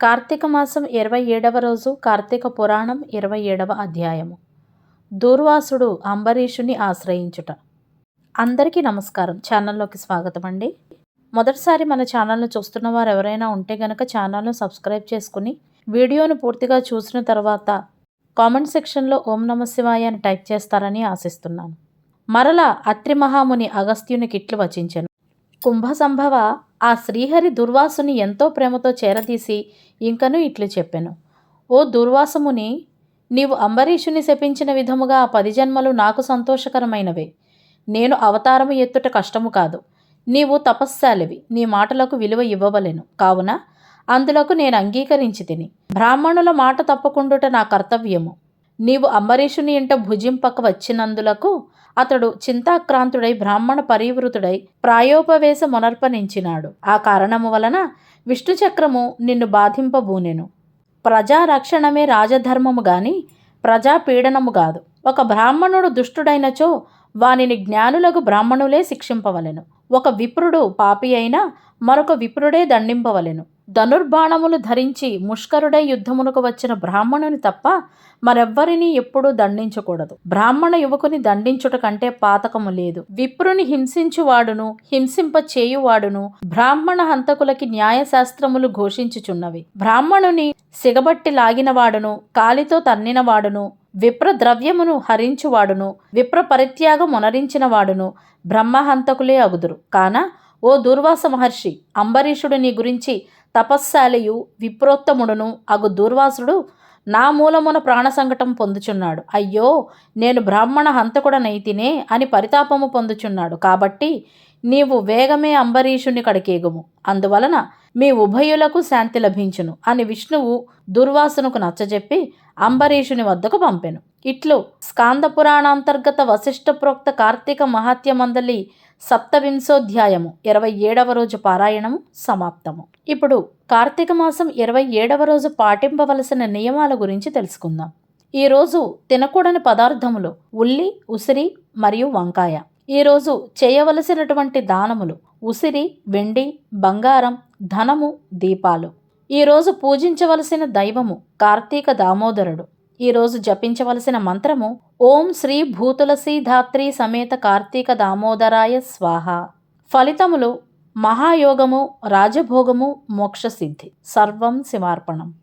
కార్తీక మాసం ఇరవై ఏడవ రోజు కార్తీక పురాణం ఇరవై ఏడవ అధ్యాయము. దూర్వాసుడు అంబరీషుని ఆశ్రయించుట. అందరికీ నమస్కారం. ఛానల్లోకి స్వాగతం అండి. మొదటిసారి మన ఛానల్ను చూస్తున్న వారు ఎవరైనా ఉంటే గనక ఛానల్ను సబ్స్క్రైబ్ చేసుకుని వీడియోను పూర్తిగా చూసిన తర్వాత కామెంట్ సెక్షన్లో ఓం నమ శివాయ అని టైప్ చేస్తారని ఆశిస్తున్నాను. మరలా అత్రి మహాముని అగస్త్యునికి ఇట్లు వచించెను. కుంభ సంభవ ఆ శ్రీహరి దుర్వాసుని ఎంతో ప్రేమతో చేరదీసి ఇంకను ఇట్లు చెప్పాను. ఓ దుర్వాసముని నీవు అంబరీషుని శపించిన విధముగా ఆ పది జన్మలు నాకు సంతోషకరమైనవే. నేను అవతారము ఎత్తుట కష్టము కాదు. నీవు తపస్శాలివి. నీ మాటలకు విలువ ఇవ్వవలెను. కావున అందులకు నేను అంగీకరించి తిని. బ్రాహ్మణుల మాట తప్పకుండుట నా కర్తవ్యము. నీవు అంబరీషుని ఇంట భుజింపక వచ్చినందులకు అతడు చింతాక్రాంతుడై బ్రాహ్మణ పరివృతుడై ప్రాయోపవేశ మొనర్పనించినాడు ఆ కారణము వలన విష్ణుచక్రము నిన్ను బాధింపబూనెను. ప్రజారక్షణమే రాజధర్మము గాని ప్రజాపీడనము కాదు ఒక బ్రాహ్మణుడు దుష్టుడైనచో వానిని జ్ఞానులకు బ్రాహ్మణులే శిక్షింపవలెను. ఒక విప్రుడు పాపి అయినా మరొక విప్రుడే దండింపవలెను. ధనుర్బాణములు ధరించి ముష్కరుడై యుద్ధమునకు వచ్చిన బ్రాహ్మణుని తప్ప మరెవ్వరినీ ఎప్పుడూ దండించకూడదు. బ్రాహ్మణ యువకుని దండించుట కంటే పాతకము లేదు. విప్రుని హింసించువాడును హింసింప చేయువాడును బ్రాహ్మణ హంతకులకి న్యాయశాస్త్రములు ఘోషించుచున్నవి. బ్రాహ్మణుని సిగబట్టి లాగినవాడును కాలితో తన్నినవాడును విప్ర ద్రవ్యమును హరించువాడును విప్ర పరిత్యాగం మునరించినవాడును బ్రహ్మహంతకులే అగుదురు. కాన ఓ దుర్వాస మహర్షి అంబరీషుడు నీ గురించి తపస్శాలియు విప్రోత్తముడును. అగు దుర్వాసుడు నా మూలమున ప్రాణ సంకటం పొందుచున్నాడు. అయ్యో నేను బ్రాహ్మణ హంతకుడనైతినే అని పరితాపము పొందుచున్నాడు. కాబట్టి నీవు వేగమే అంబరీషుని కడికేగుము. అందువలన మీ ఉభయులకు శాంతి లభించును అని విష్ణువు దుర్వాసునకు నచ్చజెప్పి అంబరీషుని వద్దకు పంపెను. ఇట్లు స్కాంద పురాణాంతర్గత వశిష్ఠ ప్రోక్త కార్తీక మహాత్యమందలి సప్తవింశోధ్యాయము ఇరవై ఏడవ రోజు పారాయణము సమాప్తము. ఇప్పుడు కార్తీక మాసం ఇరవై ఏడవ రోజు పాటింపవలసిన నియమాల గురించి తెలుసుకుందాం. ఈరోజు తినకూడని పదార్థములు ఉల్లి ఉసిరి మరియు వంకాయ. ఈరోజు చేయవలసినటువంటి దానములు ఉసిరి వెండి బంగారం ధనము దీపాలు. ఈరోజు పూజించవలసిన దైవము కార్తీక దామోదరుడు. ఈరోజు జపించవలసిన మంత్రము ఓం శ్రీ భూతులసి ధాత్రి సమేత కార్తీక దామోదరాయ స్వాహ. ఫలితములు మహాయోగము రాజభోగము మోక్షసిద్ధి. సర్వం శివార్పణం.